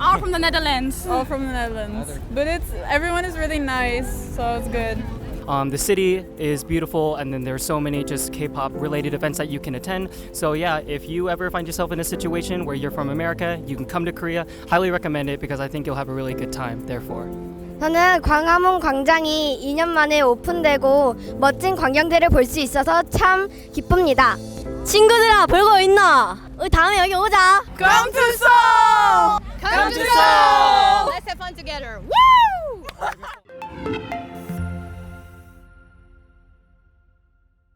all from the Netherlands. All from the Netherlands. But it's everyone is really nice, so it's good. Um, the city is beautiful, and then there's so many just K-pop related events that you can attend. So yeah, if you ever find yourself in a situation where you're from America, you can come to Korea. Highly recommend it because I think you'll have a really good time. Therefore. 저는 광화문 광장이 2년 만에 오픈되고 멋진 광경들을 볼 수 있어서 참 기쁩니다. 친구들아 볼거 있나? 우리 다음에 여기 오자. Come to Seoul!